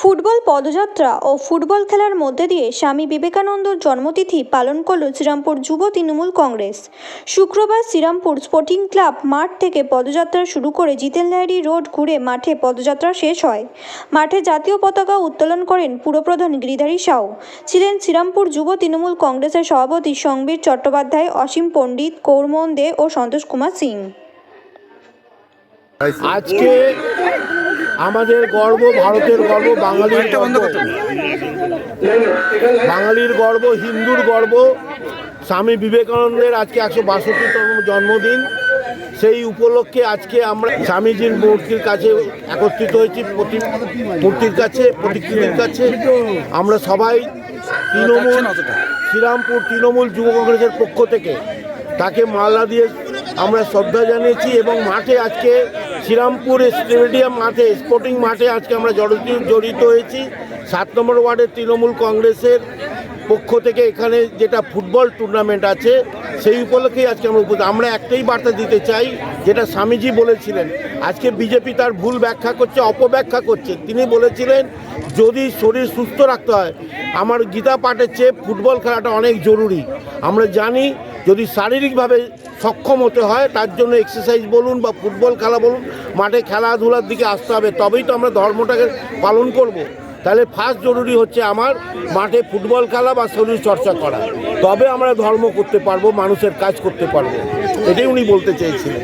Football পদযাত্রা ও football খেলার মধ্যে দিয়ে স্বামী বিবেকানন্দর জন্মতিথি পালন করল শ্রীরামপুর যুব তৃণমূল কংগ্রেস। শুক্রবার শ্রীরামপুর স্পোর্টিং ক্লাব মাঠ থেকে পদযাত্রা শুরু করে জিতেন লাহিড়ী রোড ঘুরে মাঠে পদযাত্রা শেষ হয়। মাঠে জাতীয় পতাকা উত্তোলন করেন পুরপ্রধান গিরিধারী সাউ। ছিলেন শ্রীরামপুর যুব তৃণমূল কংগ্রেসের সভাপতি সংবীর চট্টোপাধ্যায়, অসীম পণ্ডিত, কৌরমোহন দে ও সন্তোষ কুমার সিং। আজকে আমাদের গর্ব ভারতের গর্ব বাঙালির বাঙালির গর্ব হিন্দুর গর্ব। স্বামী বিবেকানন্দের আজকে একশো বাষট্টিতম জন্মদিন। সেই উপলক্ষে আজকে আমরা স্বামীজির মূর্তির কাছে একত্রিত হয়েছি প্রতি মূর্তির কাছে প্রতিকৃতির কাছে। আমরা সবাই তৃণমূল শ্রীরামপুর তৃণমূল যুব কংগ্রেসের পক্ষ থেকে তাকে মালা দিয়ে আমরা শ্রদ্ধা জানিয়েছি এবং মাঠে আজকে শ্রীরামপুর স্টেডিয়াম মাঠে স্পোর্টিং মাঠে আজকে আমরা জড়িত জড়িত হয়েছি। সাত নম্বর ওয়ার্ডের তৃণমূল কংগ্রেসের পক্ষ থেকে এখানে যেটা ফুটবল টুর্নামেন্ট আছে, সেই উপলক্ষেই আজকে আমরা উপস্থিত। আমরা একটাই বার্তা দিতে চাই, যেটা স্বামীজি বলেছিলেন, আজকে বিজেপি তার ভুল ব্যাখ্যা করছে, অপব্যাখ্যা করছে। তিনি বলেছিলেন, যদি শরীর সুস্থ রাখতে হয়, আমার গীতা পাঠের চেয়ে ফুটবল খেলাটা অনেক জরুরি। আমরা জানি, যদি শারীরিকভাবে সক্ষম হতে হয়, তার জন্য এক্সারসাইজ বলুন বা ফুটবল খেলা বলুন, মাঠে খেলাধুলার দিকে আসতে হবে, তবেই তো আমরা ধর্মটাকে পালন করব। তাহলে ফার্স্ট জরুরি হচ্ছে আমার মাঠে ফুটবল খেলা বা শরীর চর্চা করা। তবে আমরা ধর্ম করতে পারব, মানুষের কাজ করতে পারব। এটাই উনি বলতে চেয়েছিলেন।